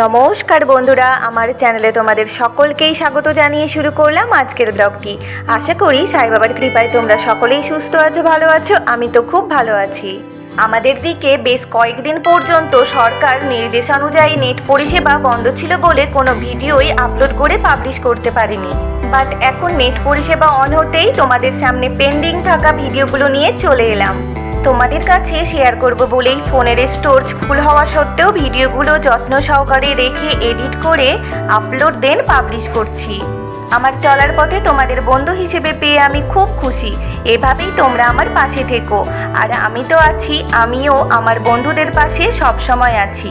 নমস্কার বন্ধুরা, আমার চ্যানেলে তোমাদের সকলকেই স্বাগত জানিয়ে শুরু করলাম আজকের ব্লগটি। আশা করি সাই বাবার কৃপায় তোমরা সকলেই সুস্থ আছো, ভালো আছো, আমি তো খুব ভালো আছি। আমাদের দিকে বেশ কয়েকদিন পর্যন্ত সরকার নির্দেশানুযায়ী নেট পরিষেবা বন্ধ ছিল বলে কোনো ভিডিওই আপলোড করে পাবলিশ করতে পারিনি। বাট এখন নেট পরিষেবা অন হতেই তোমাদের সামনে পেন্ডিং থাকা ভিডিওগুলো নিয়ে চলে এলাম। তোমাদের কাছে শেয়ার করব বলেই ফোনের স্টোরেজ ফুল হওয়া সত্ত্বেও ভিডিওগুলো যত্ন সহকারে রেখে এডিট করে আপলোড দেন পাবলিশ করছি। আমার চলার পথে তোমাদের বন্ধু হিসেবে পেয়ে আমি খুব খুশি। এভাবেই তোমরা আমার পাশে থেকো। আর আমি তো আছি, আমিও আমার বন্ধুদের পাশে সবসময় আছি।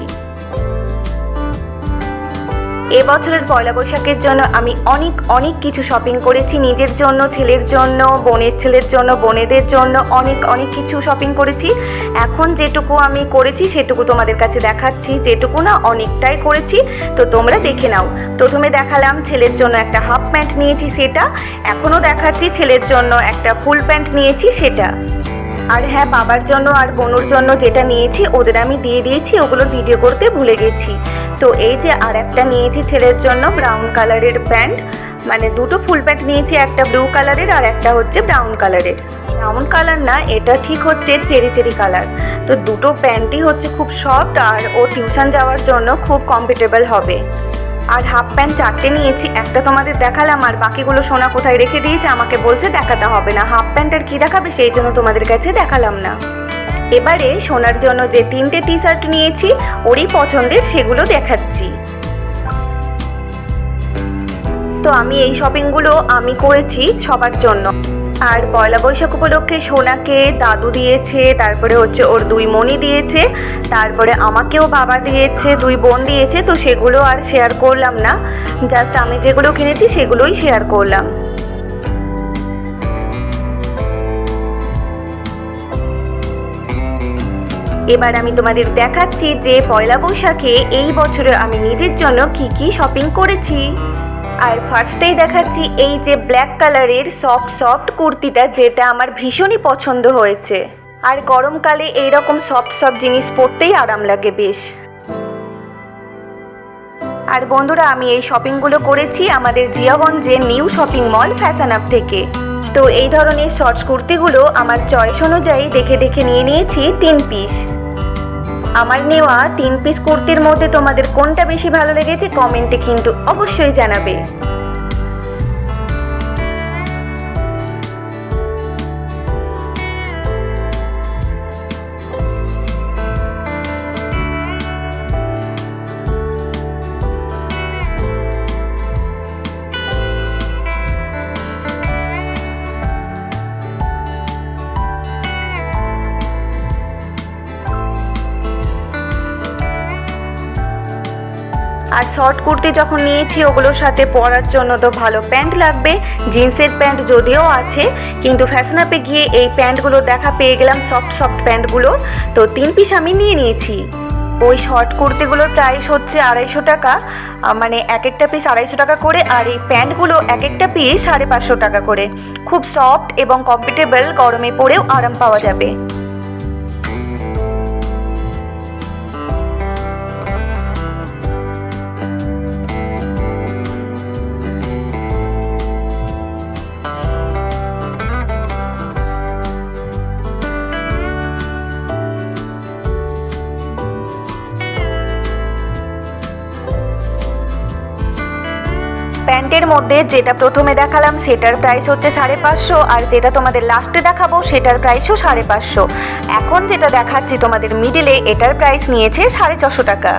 এবছরের পয়লা বৈশাখের জন্য আমি অনেক অনেক কিছু শপিং করেছি। নিজের জন্য, ছেলের জন্য, বোনের, ছেলের জন্য, বোনেদের জন্য অনেক অনেক কিছু শপিং করেছি। এখন যেটুকু আমি করেছি, সেটুকু তোমাদের কাছে দেখাচ্ছি। যেটুকু না অনেকটাই করেছি, তো তোমরা দেখে নাও। প্রথমে দেখালাম ছেলের জন্য একটা হাফ প্যান্ট নিয়েছি সেটা। এখনও দেখাচ্ছি ছেলের জন্য একটা ফুল প্যান্ট নিয়েছি সেটা। আর হ্যাঁ বাবার জন্য আর বোনুর জন্য যেটা নিয়েছি, ওদের আমি দিয়ে দিয়েছি ওগুলোর ভিডিও করতে ভুলে গেছি। তো এই যে আর একটা নিয়েছি ছেলের জন্য ব্রাউন কালারের প্যান্ট মানে দুটো ফুল প্যান্ট নিয়েছি, একটা ব্লু কালারের আর একটা হচ্ছে ব্রাউন কালারের ব্রাউন কালার না, এটা ঠিক হচ্ছে চেরি চেরি কালার তো দুটো প্যান্টই হচ্ছে খুব সফট আর ও টিউশন যাওয়ার জন্য খুব কমফর্টেবল হবে। আর হাফ প্যান্ট চারটে নিয়েছি, একটা তোমাদের দেখালাম, আর বাকিগুলো সোনা কোথায় রেখে দিয়েছে, আমাকে বলছে দেখাতে হবে না। হাফ প্যান্ট আর কী দেখাবে, সেই জন্য তোমাদের কাছে দেখালাম না। এবারে সোনার জন্য যে তিনটে টি শার্ট নিয়েছি, ওরই পছন্দের সেগুলো দেখাচ্ছি। তো আমি এই শপিংগুলো আমি করেছি সবার জন্য। আর পয়লা বৈশাখ উপলক্ষে সোনাকে দাদু দিয়েছে, তারপরে হচ্ছে ওর দুই মণি দিয়েছে, তারপরে আমাকেও বাবা দিয়েছে, দুই বোন দিয়েছে, তো সেগুলো আর শেয়ার করলাম না। জাস্ট আমি যেগুলো কিনেছি সেগুলোই শেয়ার করলাম। এবার আমি তোমাদের দেখাচ্ছি যে পয়লা বৈশাখে এই বছরে আমি নিজের জন্য কি কি শপিং করেছি। আর ফার্স্টেই দেখাচ্ছি এই যে ব্ল্যাক কালারের সফট সফট কুর্তিটা, যেটা আমার ভীষণই পছন্দ হয়েছে। আর গরমকালে এইরকম সফট সফট জিনিস পরতেই আরাম লাগে বেশ। আর বন্ধুরা, আমি এই শপিংগুলো করেছি আমাদের জিয়াগঞ্জে new shopping mall fashion up থেকে। তো এই ধরনের শর্টস কুর্তিগুলো আমার চয়েস অনুযায়ী দেখে দেখে নিয়ে নিয়েছি তিন পিস আমার নেওয়া তিন পিস কুর্তির মধ্যে তোমাদের কোনটা বেশি ভালো লেগেছে কমেন্টে কিন্তু অবশ্যই জানাবে। শর্ট কুর্তি যখন নিয়েছি, ওগুলোর সাথে পরার জন্য তো ভালো প্যান্ট লাগবে। জিন্সের প্যান্ট যদিও আছে, কিন্তু ফ্যাশন আপে গিয়ে এই প্যান্টগুলো দেখা পেয়ে গেলাম সফট সফট প্যান্টগুলো। তো তিন পিস আমি নিয়ে নিয়েছি। ওই শর্ট কুর্তিগুলোর প্রাইস হচ্ছে আড়াইশো টাকা। মানে এক একটা পিস আড়াইশো টাকা করে, আর এই প্যান্টগুলো এক একটা পিস সাড়ে পাঁচশো টাকা করে। খুব সফট এবং কমফর্টেবল গরমে পরেও আরাম পাওয়া যাবে। প্যান্টের মধ্যে যেটা প্রথমে দেখালাম, সেটার প্রাইস হচ্ছে সাড়ে পাঁচশো, আর যেটা তোমাদের লাস্টে দেখাবো, সেটার প্রাইসও সাড়ে পাঁচশো। এখন যেটা দেখাচ্ছি তোমাদের মিডিলে এটার প্রাইস নিয়েছে সাড়ে ছশো টাকা।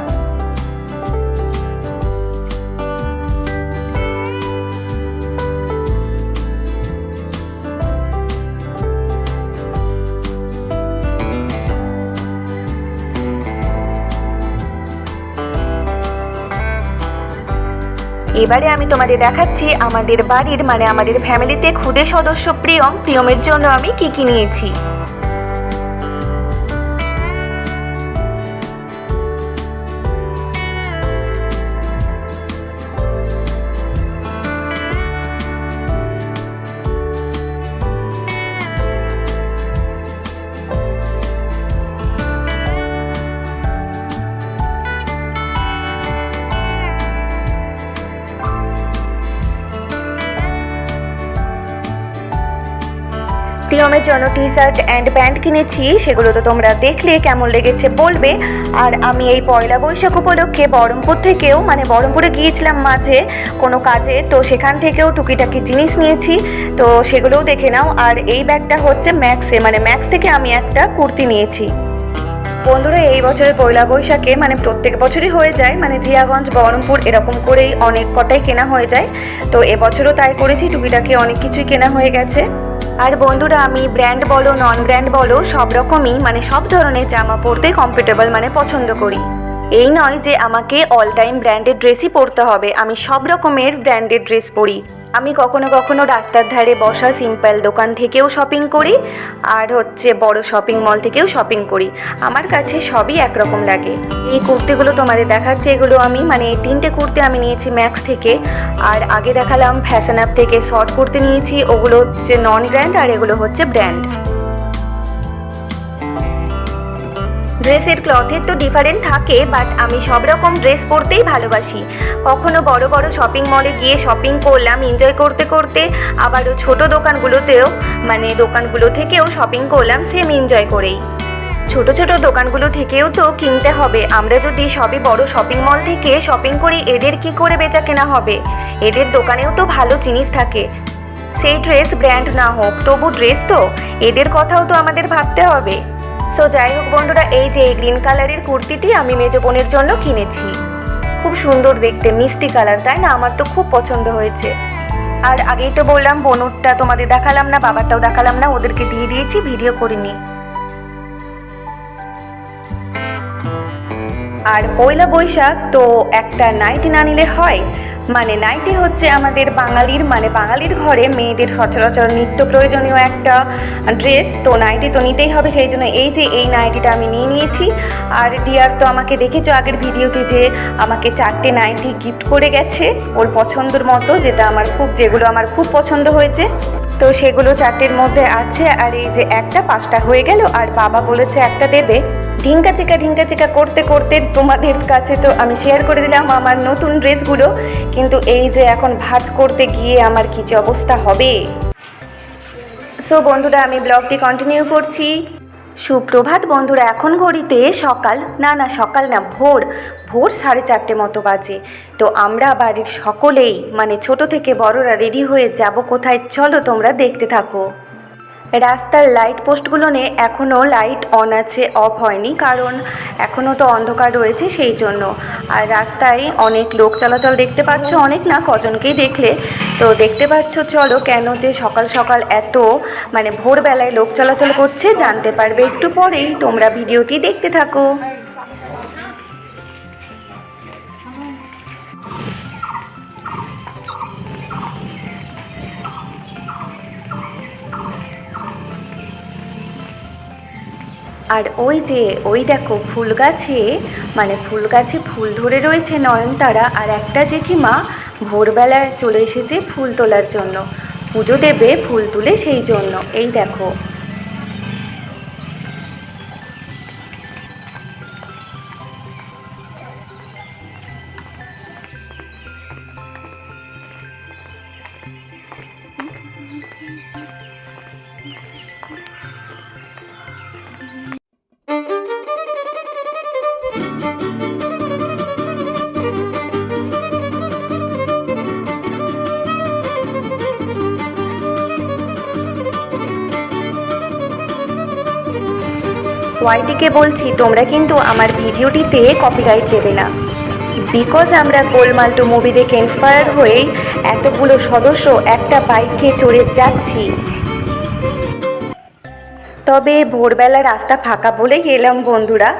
এবারে আমি তোমাদের দেখাচ্ছি আমাদের বাড়ির মানে আমাদের ফ্যামিলিতে খুদে সদস্য প্রিয়ম। প্রিয়মের জন্য আমি কি কি নিয়েছি। প্রিয়মের জন্য টি শার্ট অ্যান্ড প্যান্ট কিনেছি, সেগুলো তো তোমরা দেখলে কেমন লেগেছে বলবে। আর আমি এই পয়লা বৈশাখ উপলক্ষে বহরমপুর থেকেও মানে বহরমপুরে গিয়েছিলাম মাঝে কোনো কাজে, তো সেখান থেকেও টুকিটাকি জিনিস নিয়েছি, তো সেগুলোও দেখে নাও। আর এই ব্যাগটা হচ্ছে ম্যাক্সে মানে ম্যাক্স থেকে আমি একটা কুর্তি নিয়েছি। বন্ধুরা, এই বছরের পয়লা বৈশাখে মানে প্রত্যেক বছরই হয়ে যায় মানে জিয়াগঞ্জ, বহরমপুর এরকম করেই অনেক কটাই কেনা হয়ে যায়। তো এবছরও তাই করেছি, টুকিটাকি অনেক কিছুই কেনা হয়ে গেছে। আর বন্ধুরা, আমি ব্র্যান্ড বলো নন ব্র্যান্ড বলো সব রকমই মানে সব ধরনের জামা পরতে কমফোর্টেবল মানে পছন্দ করি। এই নয় যে আমাকে অল টাইম ব্র্যান্ডেড ড্রেসই পরতে হবে। আমি সব রকমের ব্র্যান্ডেড ড্রেস পরি। আমি কখনো কখনো রাস্তার ধারে বসা সিম্পল দোকান থেকেও শপিং করি, আর হচ্ছে বড় শপিং মল থেকেও শপিং করি। আমার কাছে সবই একরকম লাগে। এই কুর্তিগুলো তোমাদের দেখাচ্ছে, এগুলো আমি মানে এই তিনটে কুর্তি আমি নিয়েছি ম্যাক্স থেকে। আর আগে দেখালাম ফ্যাশন অ্যাপ থেকে শর্ট কুর্তি নিয়েছি, ওগুলো হচ্ছে নন ব্র্যান্ড আর এগুলো হচ্ছে ব্র্যান্ড ড্রেসের ক্লথের তো ডিফারেন্ট থাকে বাট আমি সব রকম ড্রেস পরতেই ভালোবাসি। কখনো বড় বড় শপিং মলে গিয়ে শপিং করলাম এনজয় করতে করতে। আবারও ছোট দোকানগুলোতেও মানে দোকানগুলো থেকেও শপিং করলাম সেম এনজয় করেই। ছোট ছোট দোকানগুলো থেকেও তো কিনতে হবে। আমরা যদি সবই বড় শপিং মল থেকে শপিং করি, এদের কি করে বেচা কেনা হবে? এদের দোকানেও তো ভালো জিনিস থাকে। সেই ড্রেস ব্র্যান্ড না হোক, তবু ড্রেস তো? এদের কথাও তো আমাদের ভাবতে হবে। সো যাই হোক বন্ধুরা, এই যে এই গ্রিন কালারের কুর্তিটি আমি মেজো বোনের জন্য কিনেছি। খুব সুন্দর দেখতে, মিষ্টি কালার, তাই না? আমার তো খুব পছন্দ হয়েছে। আর আগেই তো বললাম, বনুরটা তোমাদের দেখালাম না, বাবারটাও দেখালাম না, ওদেরকে দিয়ে দিয়েছি ভিডিও করিনি। আর পয়লা বৈশাখ তো একটা নাইটি না নিলে হয়। মানে নাইটি হচ্ছে আমাদের বাঙালির মানে বাঙালির ঘরে মেয়েদের সচরাচর নিত্য প্রয়োজনীয় একটা ড্রেস। তো নাইটি তো নিতেই হবে, সেই জন্য এই যে এই নাইটিটা আমি নিয়ে নিয়েছি। আর ডিয়ার, তো আমাকে দেখেছ আগের ভিডিওতে যে আমাকে চারটে নাইটি গিফট করে গেছে ওর পছন্দের মতো, যেটা আমার খুব, যেগুলো আমার খুব পছন্দ হয়েছে। তো সেগুলো চারটের মধ্যে আছে, আর এই যে একটা পাঁচটা হয়ে গেল, আর বাবা বলেছে একটা দেবে। ঢিঙ্কা চিকা ঢিঙ্কা চিকা করতে করতে তোমাদের কাছে তো আমি শেয়ার করে দিলাম আমার নতুন ড্রেসগুলো। কিন্তু এই যে এখন ভাজ করতে গিয়ে আমার কি যে অবস্থা হবে? সো বন্ধুরা, আমি ব্লগটি কন্টিনিউ করছি। সুপ্রভাত বন্ধুরা, এখন ঘড়িতে সকাল, না না, সকাল না, ভোর ভোর সাড়ে চারটে মতো বাজে। তো আমরা বাড়ির সকলেই মানে ছোট থেকে বড়রা রেডি হয়ে যাব কোথায়? চলো তোমরা দেখতে থাকো। রাস্তার লাইট পোস্টগুলো নে এখনও লাইট অন আছে অফ হয়নি, কারণ এখনও তো অন্ধকার রয়েছে সেই জন্য। আর রাস্তায় অনেক লোক চলাচল দেখতে পাচ্ছ, অনেক না, কজনকেই দেখলে। তো দেখতে পাচ্ছ, চলো কেন যে সকাল সকাল এত মানে ভোরবেলায় লোক চলাচল করছে, জানতে পারবে। একটু পরেই তোমরা ভিডিওটি দেখতে থাকো। আর ওই যে, ওই দেখো ফুল গাছে মানে ফুল গাছে ফুল ধরে রয়েছে নয়নতারা আর একটা জেঠিমা ভোরবেলায় চলে এসেছে ফুল তোলার জন্য। পুজো দেবে ফুল তুলে সেই জন্য। এই দেখো। ওয়াইটিকে বলছি, তোমরা কিন্তু আমার ভিডিওটিতে কপিরাইট দেবে না। বিকজ আমরা গোলমাল টু মুভি দেখে ইন্সপায়ার হয়ে এতগুলো সদস্য একটা বাইকে চড়ে যাচ্ছি। তবে ভোরবেলা রাস্তা ফাঁকা বলেই এলাম বন্ধুরা।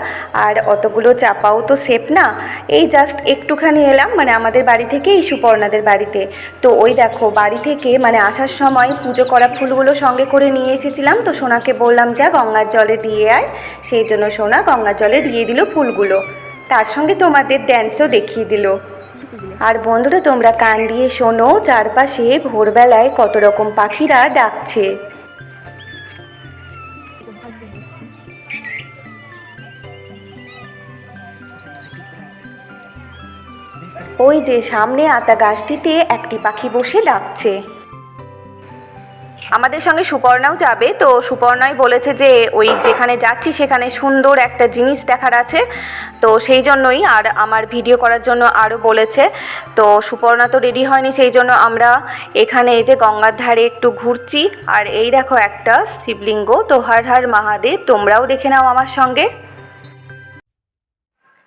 আর অতগুলো চাপাও তো সেফ না। এই জাস্ট একটুখানি এলাম মানে আমাদের বাড়ি থেকে এই সুপর্ণাদের বাড়িতে। তো ওই দেখো, বাড়ি থেকে মানে আসার সময় পুজো করা ফুলগুলো সঙ্গে করে নিয়ে এসেছিলাম। তো সোনাকে বললাম, যা গঙ্গার জলে দিয়ে আয়। সেই জন্য সোনা গঙ্গার জলে দিয়ে দিল ফুলগুলো। তার সঙ্গে তোমাদের ড্যান্সও দেখিয়ে দিল। আর বন্ধুরা, তোমরা কান দিয়ে শোনো, চারপাশে ভোরবেলায় কত রকম পাখিরা ডাকছে। ওই যে সামনে আতা গাছটিতে একটি পাখি বসে ডাকছে। আমাদের সঙ্গে সুপর্ণাও যাবে, তো সুপর্ণাই বলেছে যে ওই যেখানে যাচ্ছি সেখানে সুন্দর একটা জিনিস দেখার আছে। তো সেই জন্যই আর আমার ভিডিও করার জন্য আরও বলেছে। তো সুপর্ণা তো রেডি হয়নি, সেই জন্য আমরা এখানে এই যে গঙ্গার ধারে একটু ঘুরছি। আর এই দেখো একটা শিবলিঙ্গ, তো হর হর মহাদেব, তোমরাও দেখে নাও আমার সঙ্গে।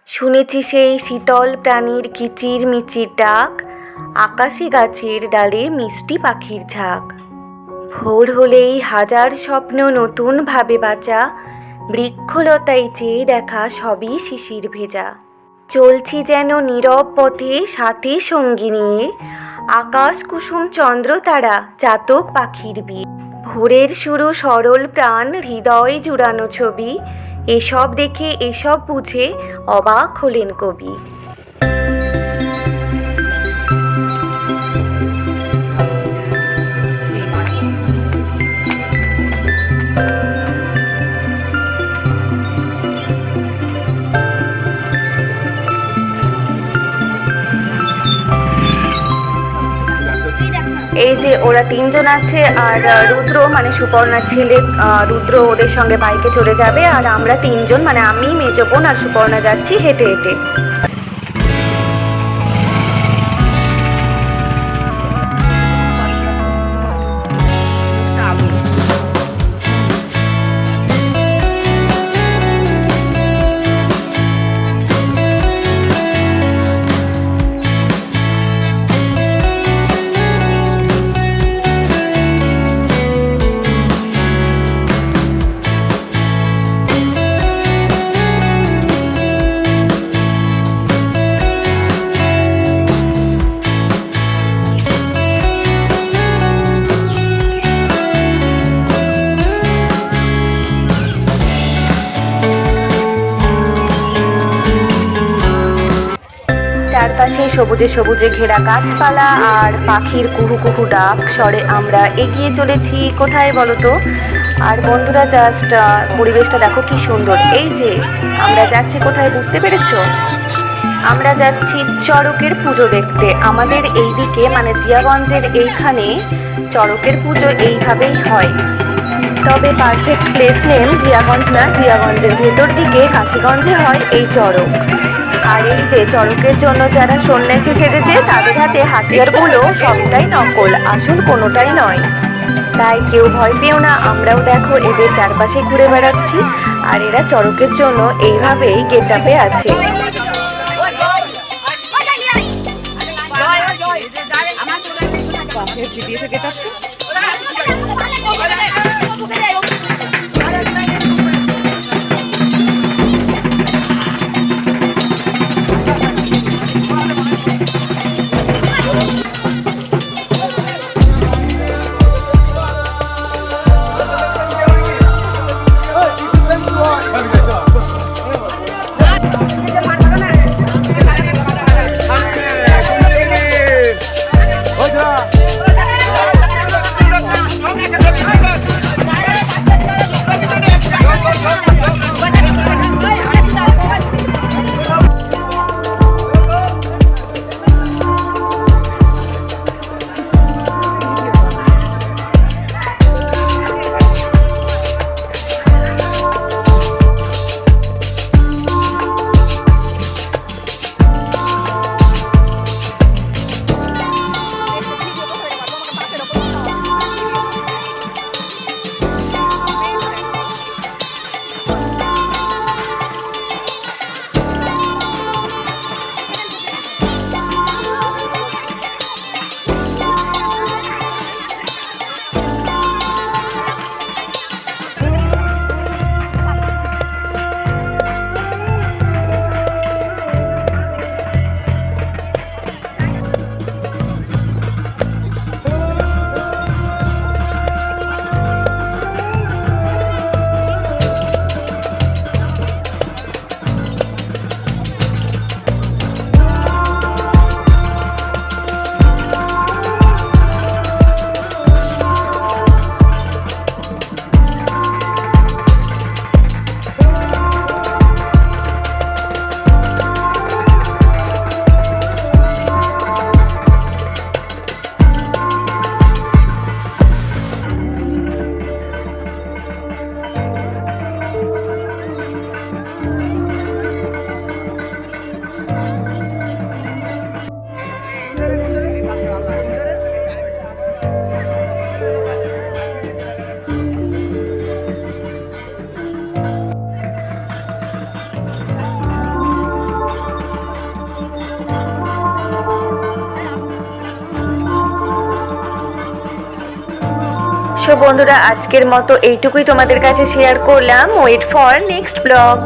শুনেছি সেই শীতল প্রাণীর কিচির মিচির ডাক, আকাশি গাছের ডালে মিষ্টি পাখির ঝাঁক। ভোর হলেই হাজার স্বপ্ন নতুন ভাবে বাঁচা, বৃক্ষলতায় চেয়ে দেখা সবই শিশির ভেজা। চলছি যেন নীরব পথে সাথে সঙ্গী নিয়ে, আকাশ কুসুম চন্দ্র তারা চাতক পাখির বিয়ে ভোরের শুরু সরল প্রাণ, হৃদয় জুড়ানো ছবি এসব দেখে এসব বুঝে অবাক হলেন কবি। ওরা তিনজন আছে আর রুদ্র মানে সুপর্ণার ছেলে রুদ্র ওদের সঙ্গে বাইকে চলে যাবে আর আমরা তিনজন মানে আমি, মেজ বোন আর সুপর্ণা যাচ্ছি হেঁটে হেঁটে। চারপাশে সবুজে সবুজে ঘেরা গাছপালা আর পাখির কুহু কুহু ডাক স্বরে আমরা এগিয়ে চলেছি। কোথায় বলো তো আর বন্ধুরা জাস্ট পরিবেশটা দেখো কি সুন্দর। এই যে, আমরা যাচ্ছি কোথায় বুঝতে পেরেছ? আমরা যাচ্ছি চড়কের পুজো দেখতে। আমাদের এই দিকে মানে জিয়াগঞ্জের এইখানে চড়কের পুজো এইভাবেই হয়। তবে পারফেক্ট প্লেস নেম জিয়াগঞ্জ না, জিয়াগঞ্জের ভেতর দিকে কাশিগঞ্জে হয় এই চড়ক। আর এই যে চড়কের জন্য যারা সন্ন্যাসী সেজেছে তাদের হাতে হাতিয়ারগুলো সবটাই নকল আসল কোনোটাই নয়। তাই কেউ ভয় পেও না আমরাও দেখো এদের চারপাশে ঘুরে বেড়াচ্ছি আর এরা চড়কের জন্য এইভাবেই গেট আপে আছে। আমার Thank you. বন্ধুরা আজকের মতো এইটুকুই তোমাদের কাছে শেয়ার করলাম। Wait for next blog